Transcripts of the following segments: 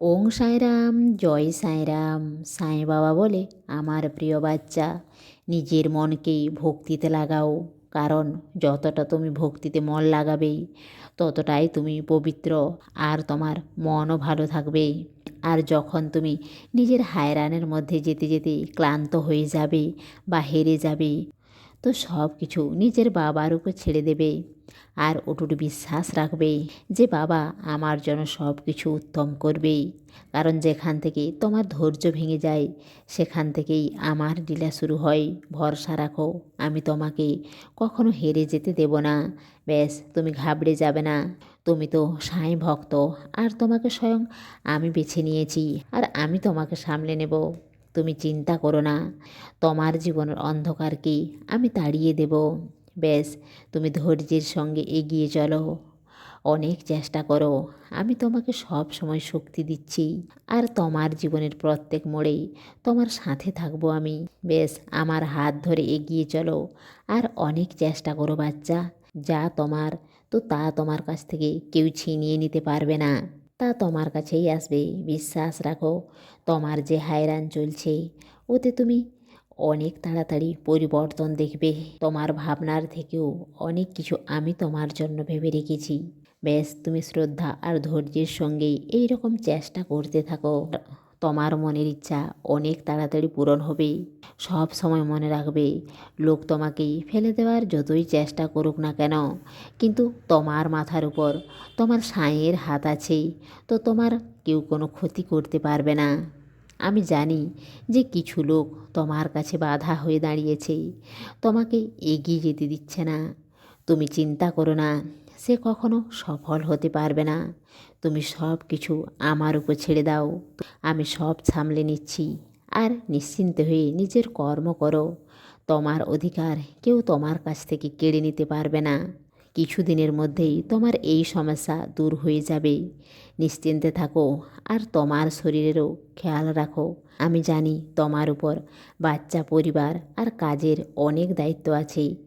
ওং সাঁইরাম, জয় সাঁইরাম, সাঁই বাবা বলে আমার প্রিয় বাচ্চা, নিজের মনকে ভক্তিতে লাগাও। কারণ যতটা তুমি ভক্তিতে মন লাগাবেই, ততটাই তুমি পবিত্র আর তোমার মনও ভালো থাকবে আর যখন তুমি নিজের হায়রানের মধ্যে যেতে যেতে ক্লান্ত হয়ে যাবে বা হেরে যাবে তো সব কিছু নিজের বাবার উপর ছেড়ে দেবে। আর অটুট বিশ্বাস রাখবে যে, বাবা, আমার জন্য সব কিছু উত্তম করবে। কারণ যেখান থেকে তোমার ধৈর্য ভেঙে যায়, সেখান থেকেই আমার লীলা শুরু হয়। ভরসা রাখো, আমি তোমাকে কখনো হেরে যেতে দেব না। ব্যাস, তুমি ঘাবড়ে যাবে না। তুমি তো সাঁই ভক্ত, আর তোমাকে স্বয়ং আমি বেছে নিয়েছি, আর আমি তোমাকে সামলে নেব। তুমি চিন্তা করো না। তোমার জীবনের অন্ধকারকে আমি তাড়িয়ে দেব। ব্যাস তুমি ধৈর্যের সঙ্গে এগিয়ে চলো। অনেক চেষ্টা করো। আমি তোমাকে সব সময় শক্তি দিচ্ছি। আর তোমার জীবনের প্রত্যেক মোড়েই তোমার সাথে থাকব আমি। বেশ, আমার হাত ধরে এগিয়ে চলো। আর অনেক চেষ্টা করো বাচ্চা। যা তোমার, তো তা তোমার কাছ থেকে কেউ ছিনিয়ে নিতে পারবে না। তা তোমার কাছেই আসবে, বিশ্বাস রাখো, তোমার যে হায়রান চলছে, ওতে তুমি অনেক তাড়াতাড়ি পরিবর্তন দেখবে। তোমার ভাবনার থেকেও অনেক কিছু আমি তোমার জন্য ভেবে রেখেছি। ব্যাস, তুমি শ্রদ্ধা আর ধৈর্যের সঙ্গেই এই রকম চেষ্টা করতে থাকো। তোমার মনের ইচ্ছা অনেক তাড়াতাড়ি পূরণ হবে। সব সময় মনে রাখবে, লোক তোমাকেই ফেলে দেওয়ার যতই চেষ্টা করুক না কেন। কিন্তু তোমার মাথার উপর তোমার সাঁয়ের হাত আছে, তো তোমার কেউ কোনো ক্ষতি করতে পারবে না। আমি জানি যে কিছু লোক তোমার কাছে বাধা হয়ে দাঁড়িয়েছে, তোমাকে এগিয়ে যেতে দিচ্ছে না। তুমি চিন্তা করো না। সে কখনো সফল হতে পারবে না। তুমি সব কিছু আমার উপর ছেড়ে দাও। আমি সব সামলে নিচ্ছি। আর নিশ্চিন্ত হয়ে নিজের কর্ম করো। তোমার অধিকার কেউ তোমার কাছ থেকে কেড়ে নিতে পারবে না। কিছুদিনের মধ্যেই তোমার এই সমস্যা দূর হয়ে যাবে। নিশ্চিন্তে থাকো আর তোমার শরীরেরও খেয়াল রাখো। আমি জানি তোমার উপর বাচ্চা, পরিবার আর কাজের অনেক দায়িত্ব আছে।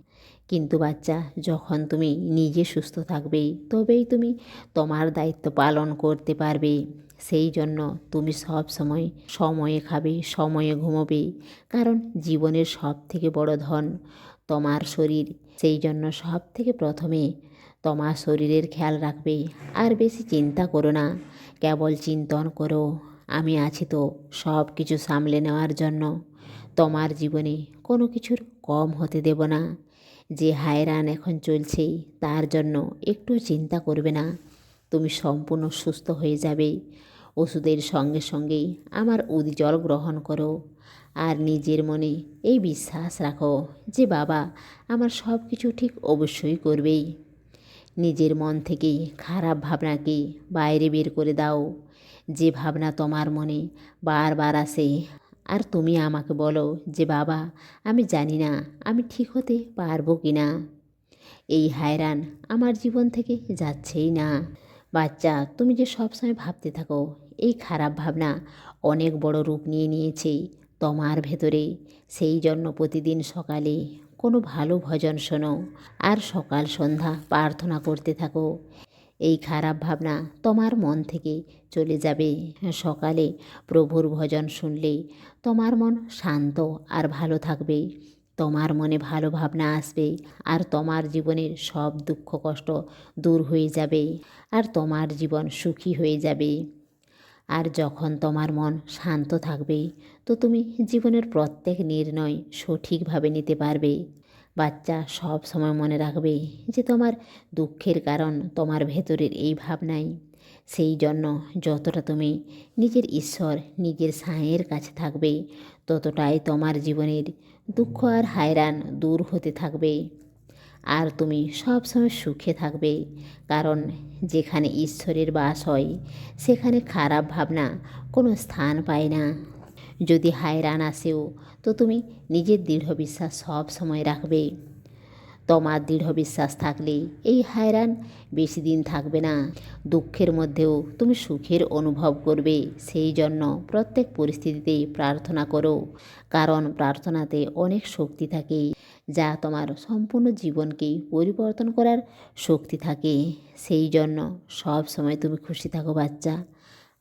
কিন্তু বাচ্চা, যখন তুমি নিজে সুস্থ থাকবে, তবেই তুমি তোমার দায়িত্ব পালন করতে পারবে। সেই জন্য তুমি সব সময় সময়ে খাবে, সময়ে ঘুমোবে, কারণ জীবনের সব থেকে বড় ধন তোমার শরীর। সেই জন্য সব থেকে প্রথমে তোমার শরীরের খেয়াল রাখবে, আর বেশি চিন্তা করো না, কেবল চিন্তন করো, আমি আছি তো সব কিছু সামলে নেওয়ার জন্য। তোমার জীবনে কোনো কিছুর কম হতে দেব না। যে হায়রান এখন চলছে তার জন্য একটু চিন্তা করবে না। তুমি সম্পূর্ণ সুস্থ হয়ে যাবে। ওষুধের সঙ্গে সঙ্গেই আমার উদ্জল গ্রহণ করো। আর নিজের মনে এই বিশ্বাস রাখো যে বাবা আমার সব কিছু ঠিক অবশ্যই করবেই। নিজের মন থেকে খারাপ ভাবনাকে বাইরে বের করে দাও। যে ভাবনা তোমার মনে বারবার আসে আর তুমি আমাকে বলো যে, বাবা, আমি জানি না আমি ঠিক হতে পারব কি না। এই হায়রান আমার জীবন থেকে যাচ্ছেই না। বাচ্চা, তুমি যে সবসময় ভাবতে থাকো, এই খারাপ ভাবনা অনেক বড় রূপ নিয়ে নিয়েছে তোমার ভেতরে। সেই জন্য প্রতিদিন সকালে কোনো ভালো ভজন শোনো আর সকাল সন্ধ্যা প্রার্থনা করতে থাকো। এই খারাপ ভাবনা তোমার মন থেকে চলে যাবে। সকালে প্রভুর ভজন শুনলে তোমার মন শান্ত আর ভালো থাকবে। তোমার মনে ভালো ভাবনা আসবে আর তোমার জীবনের সব দুঃখ কষ্ট দূর হয়ে যাবে আর তোমার জীবন সুখী হয়ে যাবে। আর যখন তোমার মন শান্ত থাকবে, তো তুমি জীবনের প্রত্যেক নির্ণয় সঠিকভাবে নিতে পারবে। বাচ্চা সব সময় মনে রাখবে যে তোমার দুঃখের কারণ তোমার ভেতরের এই ভাবনাই সেই জন্য যতটা তুমি নিজের ঈশ্বর, নিজের সাঁয়ের কাছে থাকবে, ততটাই তোমার জীবনের দুঃখ আর হায়রান দূর হতে থাকবে। আর তুমি সব সময় সুখে থাকবে, কারণ যেখানে ঈশ্বরের বাস হয়, সেখানে খারাপ ভাবনা কোনো স্থান পায় না। যদি হায়রান আসেও তো তুমি নিজের দৃঢ় বিশ্বাস সব সময় রাখবে। তোমার দৃঢ় বিশ্বাস থাকলে এই হায়রান বেশি দিন থাকবে না। দুঃখের মধ্যেও তুমি সুখের অনুভব করবে। সেই জন্য প্রত্যেক পরিস্থিতিতে প্রার্থনা করো, কারণ প্রার্থনাতে অনেক শক্তি থাকে, যা তোমার সম্পূর্ণ জীবনকেই পরিবর্তন করার শক্তি থাকে। সেই জন্য সব সময় তুমি খুশি থাকো বাচ্চা।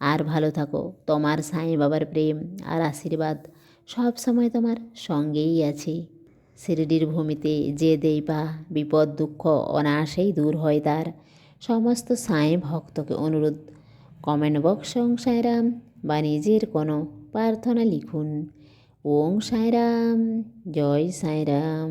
আর ভালো থাকো। তোমার সাঁই বাবার প্রেম আর আশীর্বাদ সব সময় তোমার সঙ্গেই আছে। শিরডির ভূমিতে যে দেই পা বিপদ, দুঃখ, অনায়াসেই দূর হয় তার। সমস্ত সাঁই ভক্তকে অনুরোধ। কমেন্ট বক্স ওং সাঁয়রাম বা নিজের কোনো প্রার্থনা লিখুন। ওং সাঁয়রাম জয় সাঁয়রাম